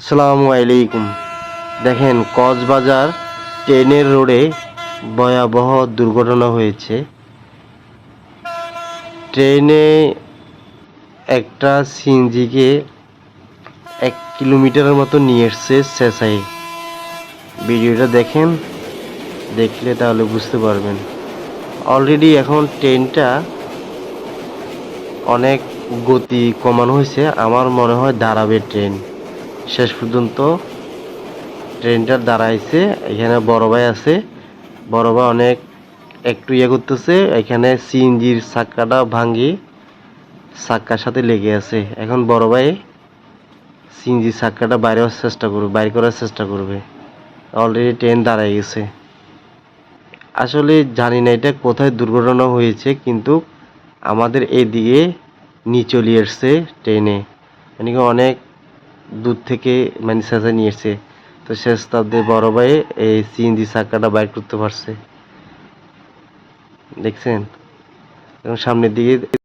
আসসালামু আলাইকুম। দেখেন, কক্সবাজার ট্রেনের রোডে ভয়াবহ দুর্ঘটনা হয়েছে। ট্রেনে একটা সিএনজিকে এক কিলোমিটারের মতো নিয়ে এসছে শেষাই ভিডিওটা দেখেন, দেখলে তাহলে বুঝতে পারবেন। অলরেডি এখন ট্রেনটা অনেক গতি কমানো হয়েছে। আমার মনে হয় দাঁড়াবে ট্রেন। শেষ পর্যন্ত ট্রেনটা দাঁড়াইছে, এখানে বড় ভাই আছে। বড় ভাই অনেক একটু ইয়ে করতেছে, এখানে সিএনজির চাক্কাটা ভাঙ্গি চাক্কার সাথে লেগে আছে। এখন বড় ভাই সিএনজি চাক্কাটা বাইরে হওয়ার চেষ্টা করবে, বাইর করার চেষ্টা করবে। অলরেডি ট্রেন দাঁড়াই গেছে। আসলে জানি না এটা কোথায় দুর্ঘটনা হয়েছে, কিন্তু আমাদের এদিকে নিয়ে চলে এসছে ট্রেনে মানে অনেক দূর থেকে মানে সেজা নিয়েছে তো শেষ তাদের বড় ভাই এই সিএনজি চাকাটা বাইর করতে পারছে। দেখছেন? এবং সামনের দিকে